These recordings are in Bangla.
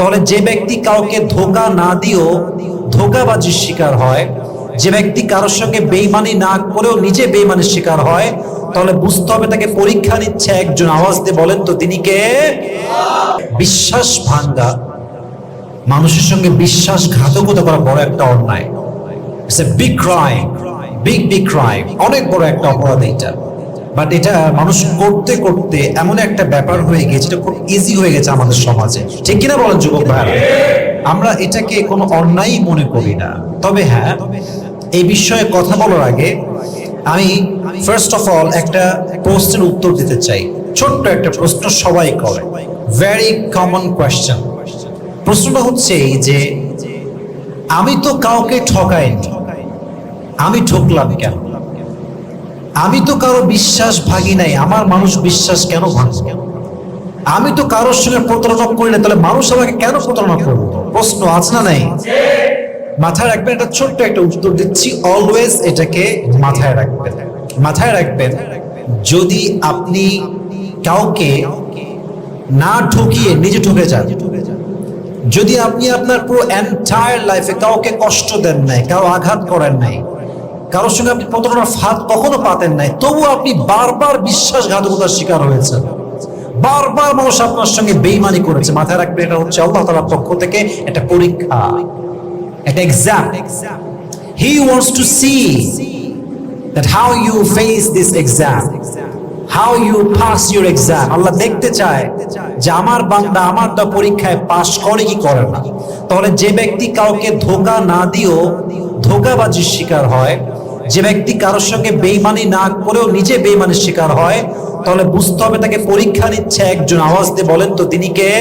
তাহলে যে ব্যক্তি কাউকে ধোকা না দিয়েও ধোকাবাজির শিকার হয়, যে ব্যক্তি কারোর সঙ্গে বেইমানি না করেও নিজে বেইমানির শিকার হয়, তাহলে বুঝতে হবে তাকে পরীক্ষা নিচ্ছে একজন। আওয়াজ দিয়ে বলেন তো, তিনি কে? বিশ্বাস ভাঙ্গা মানুষের সঙ্গে বিশ্বাস বিশ্বাসঘাতকতা করা বড় একটা অন্যায়। Big crime big big crime অনেক বড় একটা অপরাধ এটা বাট এটা মানুষ করতে করতে এমন একটা ব্যাপার হয়ে গেছে এটা খুব ইজি হয়ে গেছে আমাদের সমাজে। ঠিক কিনা বলেন যুবক ভাইরা আমরা এটাকে কোনো অন্যায় মনে করি না। তবে হ্যাঁ এই বিষয়ে কথা বলার আগে আমি ফার্স্ট অফ অল একটা প্রশ্নের উত্তর দিতে চাই। ছোট্ট একটা প্রশ্ন সবাই করে। ভেরি কমন কোয়েশ্চেন প্রশ্নটা হচ্ছে এই যে, আমি তো কাউকে ঠকাইনি। আমি ঠকলাম কেন? আমি তো কারও বিশ্বাস ভাগি নাই, আমার মানুষ বিশ্বাস কেন ভাঙবে আমি তো কারোর সঙ্গে প্রতারণা করি না, তাহলে মানুষ আমাকে কেন প্রতারণা করব? প্রশ্ন আছে না নাই? মাথায় রাখবেন, এটা ছোট্ট একটা উত্তর দিচ্ছি অলওয়েজ এটাকে মাথায় রাখবেন। মাথায় রাখবেন, যদি আপনি কাউকে না ঠকিয়ে নিজে ঠকে যান, যদি আপনি আপনার পুরো এন্টায়ার লাইফে কাউকে কষ্ট দেন নাই, কারও আঘাত করেন নাই কারোর সঙ্গে আপনি প্রতারণার ফাঁদ কখনো পাতেন নাই। তবু আপনি বারবার বিশ্বাসঘাতকতার শিকার হয়েছেন। বারবার মানুষ আপনার সঙ্গে বেইমানি করেছে। মাথায় রাখবে এটা হচ্ছে আল্লাহ তালার পক্ষ থেকে একটা পরীক্ষা, একটা exam he wants to see that how you face this exam, how you pass your exam Allah দেখতে চায় যে আমার বান্দা আমার দা পরীক্ষায় পাশ করে কি করে না। তাহলে যে ব্যক্তি কাউকে ধোকা না দিয়েও ধোকাবাজির শিকার হয় যে ব্যক্তি কারোর সঙ্গে বেইমানি না করেও নিজে বেইমানির শিকার হয়, তাহলে বুঝতে হবে তাকে পরীক্ষা নিচ্ছে একজন। আওয়াজ দিয়ে বলেন তো, তিনি কে?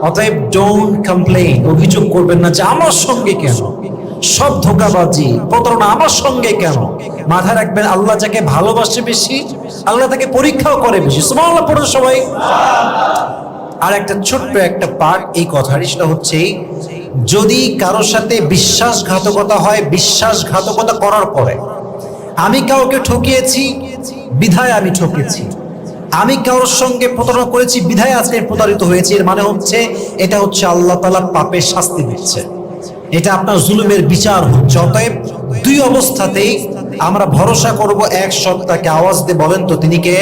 অতএব ডোন্ট কমপ্লেইন অভিযোগ করবেন না যে, আমার সঙ্গে কেন? সব ধোকাবাজি। প্রতারণা আমার সঙ্গে কেন? মাথায় রাখবেন, আল্লাহ যাকে ভালোবাসে বেশি, আল্লাহ তাকে পরীক্ষাও করে বেশি। সবাই। আর একটা ছোট্ট একটা পার্ট এই কথারই সেটা হচ্ছে যদি কারোর সাথে বিশ্বাসঘাতকতা হয়, বিশ্বাসঘাতকতা করার পরে আমি কাউকে ঠকিয়েছি, বিধায় আমি ঠকেছি আমি কারোর সঙ্গে প্রতারণা করেছি, বিধায় আজকে প্রতারিত হয়েছি। এর মানে হচ্ছে এটা হচ্ছে আল্লাহ তালা পাপের শাস্তি দিচ্ছে। এটা আপনার জুলুমের বিচার হচ্ছে। অতএব দুই অবস্থাতেই আমরা ভরসা করব, এক সত্তাকে আওয়াজ দিয়ে বলেন তো তিনি কে?